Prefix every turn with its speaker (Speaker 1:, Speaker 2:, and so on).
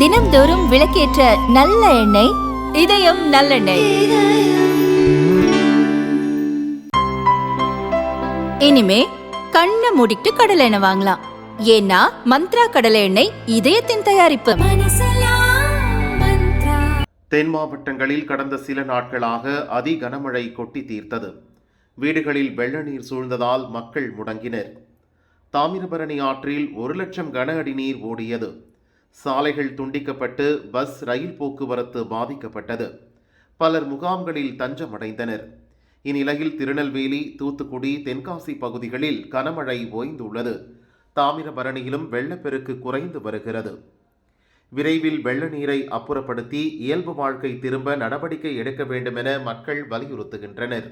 Speaker 1: தினம்தோறும் விளக்கேற்ற நல்ல எண்ணெய் இதயம் நல்லெண்ணெய். இனிமே கண்ணை மூடிட்டு கடலை எண்ணெய் வாங்கலாம். ஏன்னா மந்த்ரா கடலை எண்ணெய் இதயத்தின் தயாரிப்பு.
Speaker 2: தென் மாவட்டங்களில் கடந்த சில நாட்களாக அதி கனமழை கொட்டி தீர்த்தது. வீடுகளில் வெள்ள நீர் சூழ்ந்ததால் மக்கள் முடங்கினர். தாமிரபரணி ஆற்றில் ஒரு லட்சம் கன அடி நீர் ஓடியது. சாலைகள் துண்டிக்கப்பட்டு பஸ் ரயில் போக்குவரத்து பாதிக்கப்பட்டது. பலர் முகாம்களில் தஞ்சமடைந்தனர். இந்நிலையில் திருநெல்வேலி தூத்துக்குடி தென்காசி பகுதிகளில் கனமழை ஓய்ந்துள்ளது. தாமிரபரணியிலும் வெள்ளப்பெருக்கு குறைந்து வருகிறது. விரைவில் வெள்ள நீரை அப்புறப்படுத்தி இயல்பு வாழ்க்கை திரும்ப நடவடிக்கை எடுக்க வேண்டுமென மக்கள் வலியுறுத்துகின்றனர்.